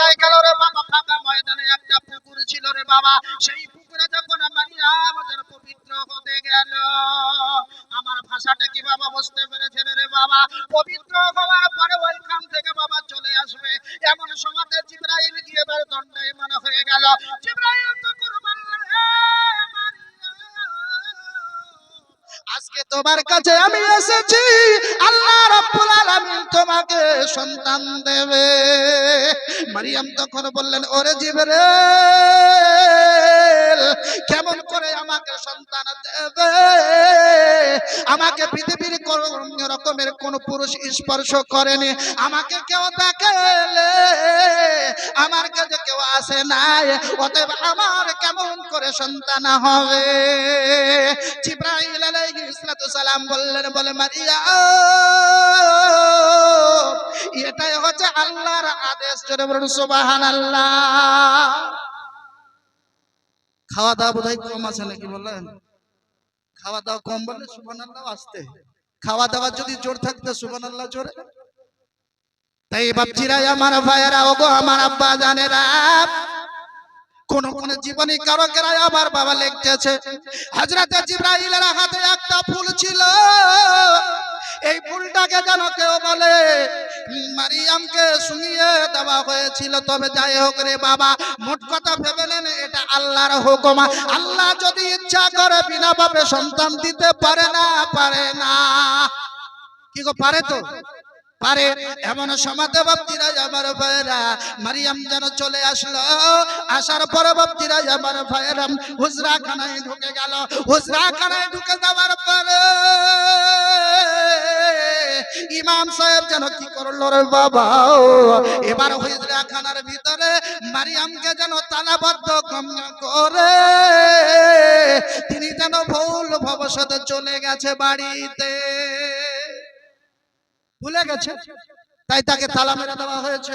কোথায় গেল রে বাবা? ফাঁকা ময়দানে একটা পুকুর ছিল রে বাবা। সেই পুকুরে যখন মারিয়াম ওদের পবিত্র হতে গেল, আমার ভাষাটা কি বাবা বুঝতে পেরেছেন রে বাবা? পবিত্র হওয়ার পরে ওইখান থেকে বাবা চলে আসবে। এমন সমাজে জিব্রাইল গিয়ে বার দণ্ডায় মনে হয়ে গেল। জিব্রাইল তো বললেন আজকে তোমার কাছে আমি এসেছি। আল্লাহ রাব্বুল আলামিন তোমাকে সন্তান দেবে। মারিয়াম তখন বললেন, ওরে জিবরাইল কেমন করে আমাকে সন্তান দেবে আমাকে পৃথিবীর কোন রকমের কোন পুরুষ স্পর্শ করেনি। আমাকে কেউ দেখেলে, আমার কাছে কেউ আসে নাই। অতএব আমার কেমন করে সন্তান হবে? সালাম বললেন, বলে মারিয়া, এটাই হচ্ছে আল্লাহর আদেশ, জোরে বলুন সুবহানাল্লাহ। খাওয়া দাওয়া বোধহয় কম আছে নাকি বললেন খাওয়া দাওয়া কম বললে সুবহানাল্লাহ আসতে। খাওয়া দাওয়া যদি জোর থাকতে সুবান আল্লাহ জোরে। তাই বাপচিরা আমার ভাইয়েরা, ওগো আমার আব্বা জানেরা, কোন কোন জীবনী কারকেরা আমার বাবা লিখতেছে। হাজরাতে জিব্রাইলের হাতে একটা ফুল ছিল। এই যেন কেউ বলে মারিয়ামকে শুনিয়ে দেওয়া হয়েছিল। তবে যাই হোক রে বাবা, মোট কথা ভেবে নেন এটা আল্লাহর হুকুম। আল্লাহ যদি ইচ্ছা করে বিনা পাপে সন্তান দিতে পারে না পারে না। কি গো, পারে তো? পারে। এমন সমাতে বাপ্তিরা আমার ভাইরা মারিয়াম যেন চলে আসলো। আসার পরে বাপ্তিরা আমার ভাইরা হুজরা খানায় ঢুকে গেল। হুজরা খানায় ঢুকে যাওয়ার পরে ইমাম সাহেব যেন কি করল রে বাবা? এবার হুজরাখানার ভিতরে মারিয়ামকে যেন তালাবদ্ধ করে। তিনি যেন ভুল ভবিষ্যতে চলে গেছে বাড়িতে। ভুলে গেছে? তাই তাকে তালা মেরে দেওয়া হয়েছে।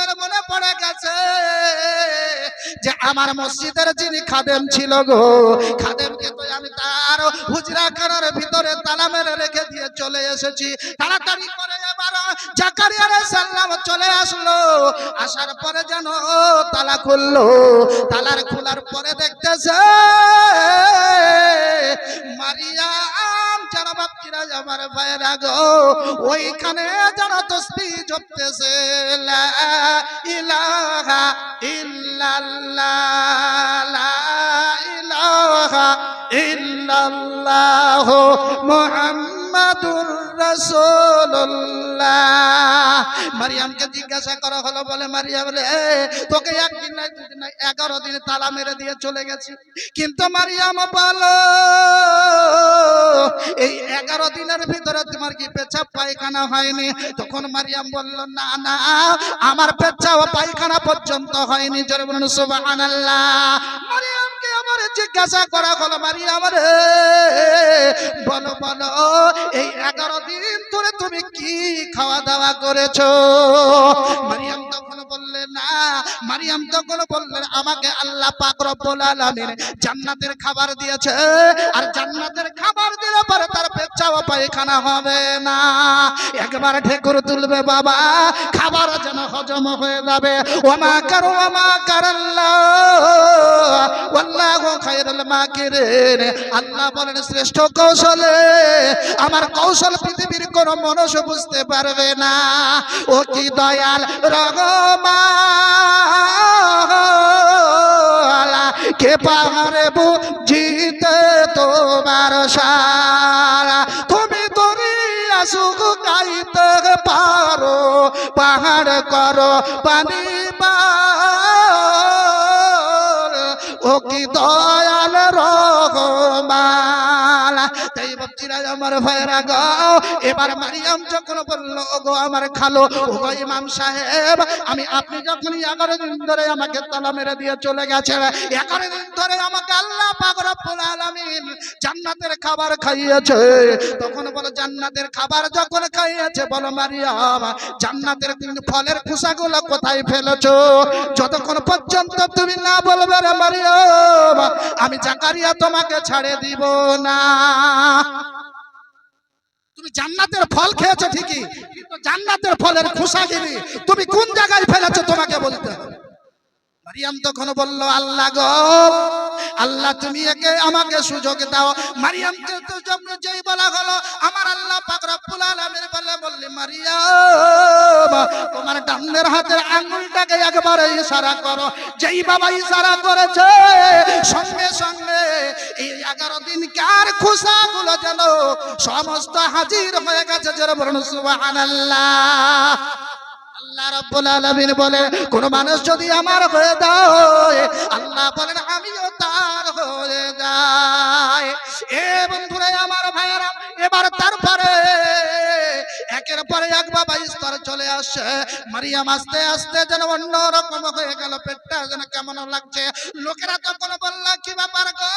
সালামের মনে পড়ে গেছে যে আমার মসজিদের যিনি খাদেম ছিল গো, খাদেমকে তো আমি তার হুজরা খানার ভিতরে তালা মেরে রেখে দিয়ে চলে এসেছি। তাড়াতাড়ি করে এবার জাকারিয়া সালাম চলে আসলো। আসার পরে যেন তালা খুললো। তালার খোলার পরে দেখতেছে মারিয়াম যেন বাপচিরা আমার ভাইয়েরা গো, ওইখানে যেন তসবি জপতেছে, লা ইলাহা ইল্লাল্লাহ, লা ইলাহা ইল্লাল্লাহ মুহাম্মাদুর রাসূলুল্লাহ। মারিয়ামকে জিজ্ঞাসা করা হলো, বলে, মারিয়াম রে, তোকে একদিন নাই দুদিন নাই এগারো দিন তালা মেরে দিয়ে চলে গেছি। কিন্তু মারিয়াম বলো, এই এগারো দিনের ভিতরে তোমার কি পেছাব পায়খানা হয়নি? তখন মারিয়াম বলল, না না, আমার পেচ্ছাব পায়খানা পর্যন্ত হয়নি। জোরে বলুন, সুবহানাল্লাহ। মারিয়ামকে জিজ্ঞাসা করা হলো মারি আমার বলো বলো, এই এগারো দিন ধরে তুমি কি খাওয়া দাওয়া করেছ? মারিয়াম তখন বললেন, আমাকে আল্লাহ জান্নাতের খাবার দিয়েছে। আর জান্নাতের খাবার দিলে পরে তার পায়খানা হবে না। একবার ঠেকুর তুলবে বাবা, খাবার যেন হজম হয়ে যাবে। ওমা ওমা আল্লাহ বলেন, শ্রেষ্ঠ কৌশলে আমার কৌশল পৃথিবীর কোন মানুষ বুঝতে পারবে না। ও কি দয়াল, রগমা কে পাহাড়ে বুঝিতে তোমার সারা। তুমি দরিয়া সুখ গাইতে পারো, পাহাড় করো, পানি ও কি দয়াল রহমান। তাই বাচ্চিরা আমার ভাইয়েরা গো, এবার মারিয়াম যখন গো আমার খালো ইমাম সাহেব, আমি আপনি যখন এগারো দিন ধরে আমাকে তালা মেরে দিয়ে চলে গেছেন, এগারো দিন ধরে আমাকে আল্লাহ পাক রব্বুল আলামিন জান্নাতের খাবার খাইয়েছে। তখন বলো, জান্নাতের খাবার যখন খাইয়েছে, বলো মারিয়াম, জান্নাতের ফলের খোসাগুলো কোথায় ফেলেছো? যতক্ষণ পর্যন্ত তুমি না বলবে রে মারিয়াম, আমি জাকারিয়া তোমাকে ছাড়ে দিব না। তুমি জান্নাতের ফল খেয়েছো ঠিকই, কিন্তু জান্নাতের ফলের খোসাগিরি তুমি কোন জায়গায় ফেলেছো তোমাকে বলতে মারিয়াম তখন বলল, আল্লাহ গো আল্লাহ তুমি একে আমাকে সুযোগ দাও। মারিয়ামকে তো যখন যেই বলা হলো, আমার আল্লাহ পাক রব্বুল আলামিন বলে, বললি, মারিয়াম, তোমার ডানের হাতের আঙ্গুলটাকে একবার ইশারা করো। যেই বাবা ইশারা করেছে, সঙ্গে সঙ্গে এই এগারো দিন কার খুশাগুলো যেন সমস্ত হাজির হয়ে গেছে যেন বলুন, সুবহানাল্লাহ। আল্লাহ রব্বুল আলামিন বলে কোন মানুষ যদি আমার হয়ে দাও আল্লাহ বলেন, আমিও তার হয়ে যাই। এ বন্ধুরা, আমার ভাইয়েরা, এবার তারপরে একের পরে এক বাবা স্তর চলে আসে। মারিয়াম আস্তে আস্তে যেন অন্য রকম হয়ে গেল। পেটটা যেন কেমন লাগছে। লোকেরা তখন বলল, কি ব্যাপার গো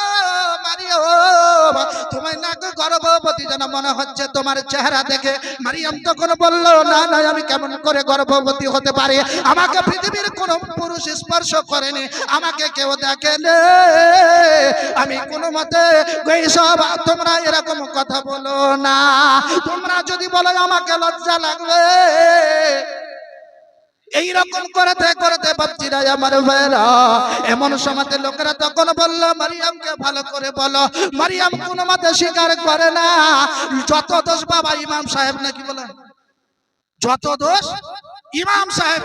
মারিয়াম? তোমায় না গর্ভবতী যেন মনে হচ্ছে তোমার চেহারা দেখে? মারিয়াম তখন বলল, না না, আমি কেমন করে গর্ভবতী হতে পারি? আমাকে পৃথিবীর কোন পুরুষ স্পর্শ করেনি। আমাকে কেউ দেখেনি। আমি কোনো মতে সব তোমরা এরকম কথা বলো না। তোমরা যদি বলো আমাকে লজ্জা লাগবে। এইরকম করতে করতে বাচ্চিরা আমার ভাইরা এমন সমাজে লোকেরা তখন বলল, মারিয়ামকে ভালো করে বলো। মারিয়াম কোনো মতে স্বীকার করে না। যত দোষ বাবা ইমাম সাহেব নাকি বলেন? যত দোষ ইমাম সাহেব।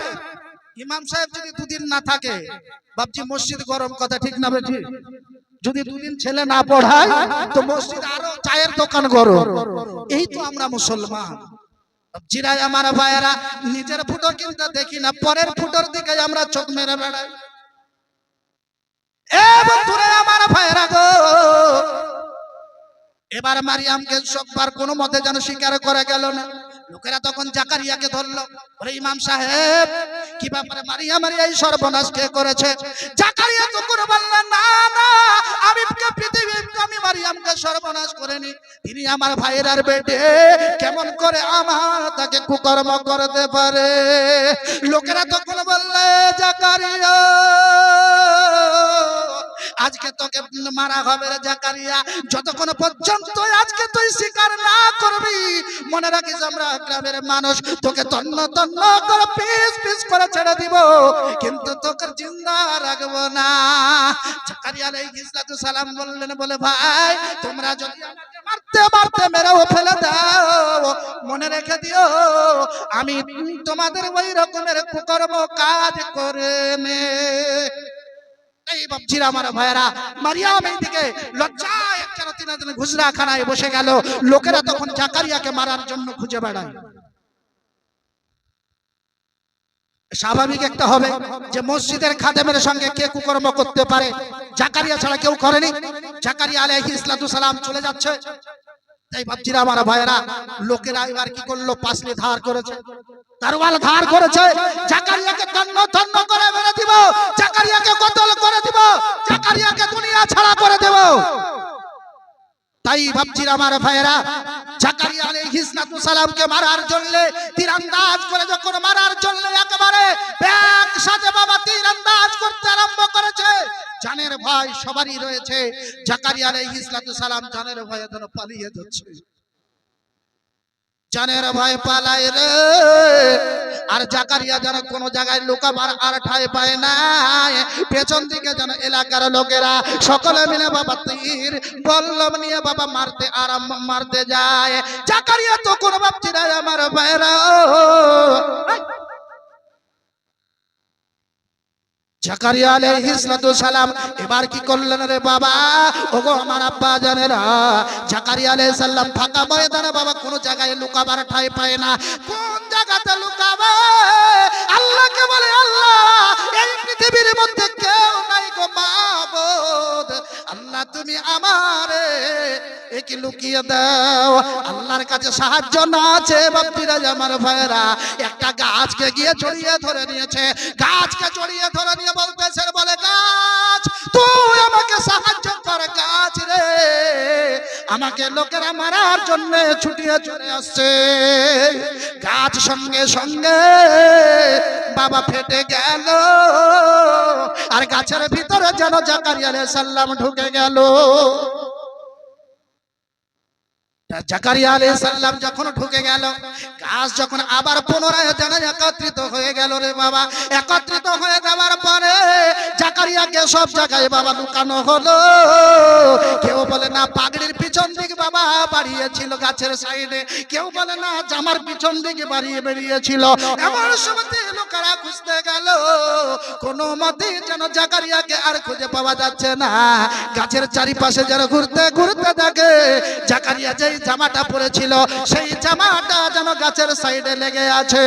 ইমাম সাহেব যদি দুদিন না থাকে বাপজি মসজিদ গরম কথা ঠিক না বেঠি? যদি দুদিন ছেলে না পড়ায়, তো মসজিদ আরও চায়ের দোকান গরম। এই তো আমরা মুসলমান। জিরাই আমার ভাইয়েরা, নিজের ফুটো কিন্তু দেখি না, পরের ফুটোর দিকে আমরা চোখ মেরে বেড়াই। এ বন্ধুরে আমার ভাইয়েরা গো, এবার মারিয়ামকে সববার কোনো মতে যেন স্বীকার করে গেল না। লোকেরা তখন জাকারিয়াকে ধরলো। ওরে ইমাম সাহেব, কি ব্যাপারে মারিয়া মারিয়া এই সর্বনাশ কে করেছে? জাকারিয়া তখন বললেন না না আমি কে পৃথিবী আমি মারিয়ামকে সর্বনাশ করিনি। তিনি আমার ভাইয়ের আর বেটে। কেমন করে আমার তাকে কুকর্ম করতে পারে? লোকেরা তখন বললে, জাকারিয়া আজকে তোকে মারা হবে রে জাকারিয়া। যতক্ষণ পর্যন্ত আজকে তুই স্বীকার না করবি, মনে রাখিস আমরা গ্রামের মানুষ, তোকে তন্ন তন্ন করে পিস পিস করে ছেড়ে দিব, কিন্তু তোকে জিন্দা রাখব না। জাকারিয়া আলাইহিস সালাম বললেন, বলে, ভাই, তোমরা যদি মারতে মারতে মেরেও ফেলে দাও, মনে রেখে দিও, আমি তোমাদের ওই রকমের কুকর্ম কাজ করে নে এই বাপজিরা আমার ভাইয়েরা, মারিয়াম লজ্জায় খানায় বসে গেল। লোকেরা তখন জাকারিয়াকে মারার জন্য খুঁজে বেড়ায়। স্বাভাবিক একটা হবে যে মসজিদের খাদেমের সঙ্গে কে কুকর্ম করতে পারে, জাকারিয়া ছাড়া কেউ করেনি। জাকারিয়া সালাতু সালাম চলে যাচ্ছে। তাই ভাবছিরা আমার ভাইয়েরা, লোকেরা এবার কি করল? পাশলি ধার করেছে। তারওয়াল ধার করেছে। জাকারিয়াকে তন্ন তন্ন করে মেরে দিব। জাকারিয়াকে কতল করে দিব। জাকারিয়াকে দুনিয়া ছাড়া করে দেব। তাই ভাবছি আমার ভাইয়েরা, জাকারিয়া আলাইহিস সালামকে মারার জন্য তীরন্দাজ করে যখন মারার জন্য একেবারে একসাথে বাবা তীরন্দাজ করতে আরম্ভ করেছে, জানের ভয় সবারই রয়েছে। জাকারিয়া আলাইহিস সালাম জানের ভয়ে যেন পালিয়ে যাচ্ছে। জানের ভাই পালাই রে। আর জাকারিয়া যেন কোনো জায়গায় লুকাবার আর ঠাই পায় না পেছন দিকে যেন এলাকার লোকেরা সকলে মিলে বাবা তীর বল্লম নিয়ে বাবা মারতে আরাম মারতে যায়। জাকারিয়া তো কোনো ভাবছি না আমার ভাইরা জাকারিয়া সালাম এবার কি রে বাবা? আমার ফাঁকা ময়দানে বাবা কোনো জায়গায় লুকাবার ঠাই পায় না। কোন জায়গাতে লুকাবে? তুমি আমারে একে লুকিয়ে দাও। আল্লাহর কাছে সাহায্য না আছে বাপ্তিরা আমার ভাইরা একটা গাছকে গিয়ে জড়িয়ে ধরে নিয়েছে। গাছকে জড়িয়ে ধরে নিয়ে বলতেছে বলে, গাছ, তুই আমাকে সাহায্য কর, গাছ রে। আমাকে লোকেরা মারার জন্য ছুটিয়ে চলে আসছে। গাছ সঙ্গে সঙ্গে বাবা ফেটে গেল। আর গাছের ভিতরে যেন জাকারিয়া আলাইহিস সালাম ঢুকে গেল। জাকারিয়া আলাইহিস যখন ঢুকে গেল যখন আবার পুনরায় একত্রিত হয়ে গেল রে বাবা। একত্রিত হয়ে যাওয়ার পরে জাকারিয়াকে সব জায়গায় বাবা লুকানো হলো। কেউ বলে, না, পাগড়ির পিছন দিকে বাবা বাড়িয়েছিল গাছের সাইডে। কেউ বলে, না, জামার পিছন দিকে বাড়িয়ে বেরিয়েছিল। এমন সময় লোকেরা খুঁজতে গেল কোনো মতে যেন জাকারিয়াকে আর খুঁজে পাওয়া যাচ্ছে না। গাছের চারিপাশে যেন ঘুরতে ঘুরতে থাকে জাকারিয়া যেই জামাটা পরেছিল, সেই জামাটা যেন গাছের সাইডে লেগে আছে।